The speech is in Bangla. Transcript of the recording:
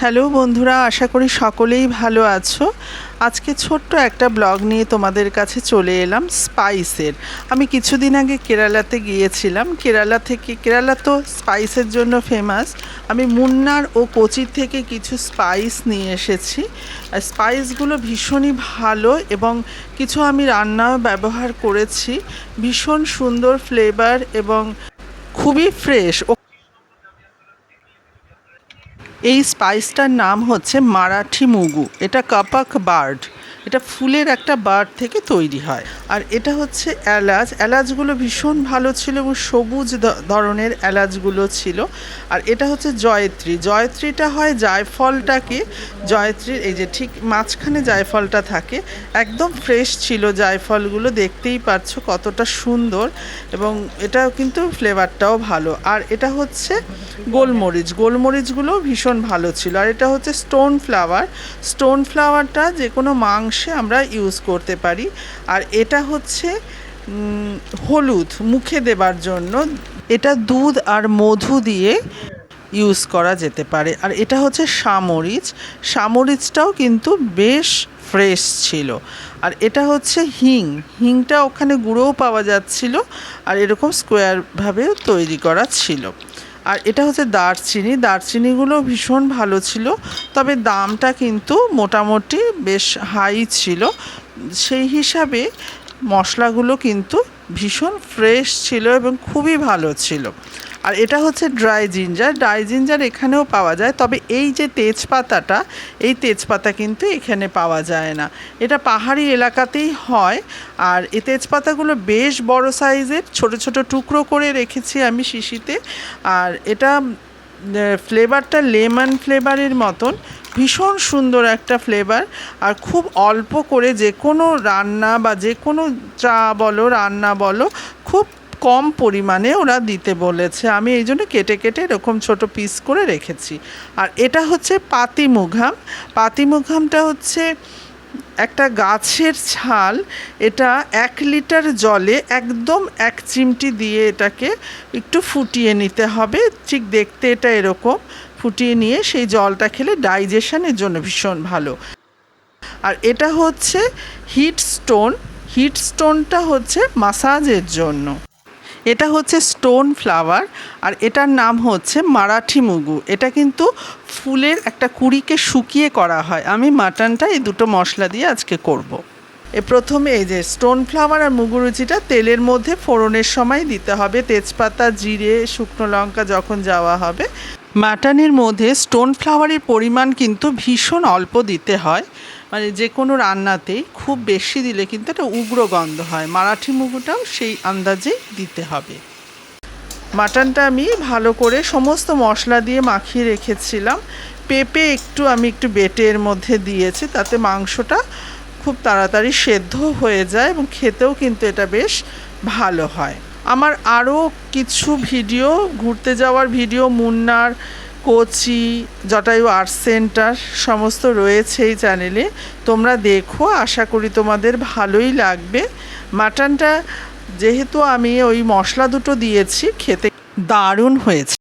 হ্যালো বন্ধুরা, আশা করি সকলেই ভালো আছো। আজকে ছোট্ট একটা ব্লগ নিয়ে তোমাদের কাছে চলে এলাম স্পাইসের। আমি কিছুদিন আগে কেরালাতে গিয়েছিলাম। কেরালা থেকে, কেরালা তো স্পাইসের জন্য ফেমাস আমি মুন্নার ও কোচির থেকে কিছু স্পাইস নিয়ে এসেছি। স্পাইসগুলো ভীষণই ভালো এবং কিছু আমি রান্নাও ব্যবহার করেছি। ভীষণ সুন্দর ফ্লেভার এবং খুবই ফ্রেশ এই স্পাইসটার নাম হচ্ছে মারাঠি মুগু। এটা কাপাক বার্ড। এটা ফুলের একটা বার্ড থেকে তৈরি হয়। আর এটা হচ্ছে এলাচ। এলাচগুলো ভীষণ ভালো ছিল এবং সবুজ ধরনের এলাচগুলো ছিল। আর এটা হচ্ছে জয়ত্রী। জয়ত্রীটা হয় জায়ফলটাকে, জয়ত্রীর এই যে ঠিক মাঝখানে জায়ফলটা থাকে, একদম ফ্রেশ ছিল জায়ফলগুলো। দেখতেই পাচ্ছ কতটা সুন্দর এবং এটা কিন্তু ফ্লেভারটাও ভালো। আর এটা হচ্ছে গোলমরিচ। গোলমরিচগুলো ভীষণ ভালো ছিল। আর এটা হচ্ছে স্টোন ফ্লাওয়ার। স্টোন ফ্লাওয়ারটা যে কোনো মাংসে আমরা ইউজ করতে পারি। আর এটা হচ্ছে হলুদ মুখে দেবার জন্য। এটা দুধ আর মধু দিয়ে ইউজ করা যেতে পারে। আর এটা হচ্ছে সামরিচ সামরিচটাও কিন্তু বেশ ফ্রেশ ছিল। আর এটা হচ্ছে হিং। হিংটা ওখানে গুঁড়োও পাওয়া যাচ্ছিল। আর এরকম স্কোয়ারভাবেও তৈরি করা ছিল। আর এটা হচ্ছে দারচিনি। দারচিনিগুলো ভীষণ ভালো ছিল, তবে দামটা কিন্তু মোটামুটি বেশ হাই ছিল। সেই হিসাবে মশলাগুলো কিন্তু ভীষণ ফ্রেশ ছিল এবং খুবই ভালো ছিল। আর এটা হচ্ছে ড্রাই জিঞ্জার ড্রাই জিঞ্জার এখানেও পাওয়া যায়, তবে এই যে তেজপাতাটা, এই তেজপাতা কিন্তু এখানে পাওয়া যায় না। এটা পাহাড়ি এলাকাতেই হয়, আর এই তেজপাতাগুলো বেশ বড় সাইজের, ছোট ছোট টুকরো করে রেখেছি আমি শিশিতে। আর এটা ফ্লেভারটা লেমন ফ্লেভারের মতন, ভীষণ সুন্দর একটা ফ্লেভার আর খুব অল্প করে যে কোনো রান্না বা যে কোনো চা বলো, রান্না বলো, খুব কম পরিমাণে ওরা দিতে বলেছে। আমি এই জন্য কেটে কেটে এরকম ছোট পিস করে রেখেছি। আর এটা হচ্ছে পাতি মুঘাম পাতি মুঘামটা হচ্ছে একটা গাছের ছাল। এটা এক লিটার জলে একদম এক চিমটি দিয়ে এটাকে একটু ফুটিয়ে নিতে হবে। ঠিক দেখতে এটা এরকম। ফুটিয়ে নিয়ে সেই জলটা খেলে ডাইজেশনের জন্য ভীষণ ভালো। আর এটা হচ্ছে হিট স্টোন হিট স্টোনটা হচ্ছে মাসাজের জন্য। এটা হচ্ছে স্টোন ফ্লাওয়ার আর এটার নাম হচ্ছে মারাঠি মুগু। এটা কিন্তু ফুলের একটা কুড়িকে শুকিয়ে করা হয়। আমি মাটনটা এই দুটো মশলা দিয়ে আজকে করব। এ প্রথমে এই যে স্টোন ফ্লাওয়ার আর মুগুরুচিটা তেলের মধ্যে ফোড়নের সময় দিতে হবে। তেজপাতা, জিরে, শুকনো লঙ্কা যখন যাওয়া হবে মাটনের মধ্যে স্টোন ফ্লাওয়ারের পরিমাণ কিন্তু ভীষণ অল্প দিতে হয়। মানে যে কোনো রান্নাতেই খুব বেশি দিলে কিন্তু একটা উগ্র গন্ধ হয়। মারাঠি মুগুটাও সেই আন্দাজেই দিতে হবে। মাটনটা আমি ভালো করে সমস্ত মশলা দিয়ে মাখিয়ে রেখেছিলাম। পেঁপে একটু আমি একটু বেটে এর মধ্যে দিয়েছি। তাতে মাংসটা খুব তাড়াতাড়ি সেদ্ধ হয়ে যায় এবং খেতেও কিন্তু এটা বেশ ভালো হয়। আমার আরও কিছু ভিডিও, ঘুরতে যাওয়ার video, Munnar, Kochi, Jatayu art centre, সমস্ত রয়েছে এই চ্যানেলে তোমরা দেখো, আশা করি তোমাদের ভালোই লাগবে। মাটনটা যেহেতু আমি ওই মশলা দুটো দিয়েছি, খেতে দারুণ হয়েছে।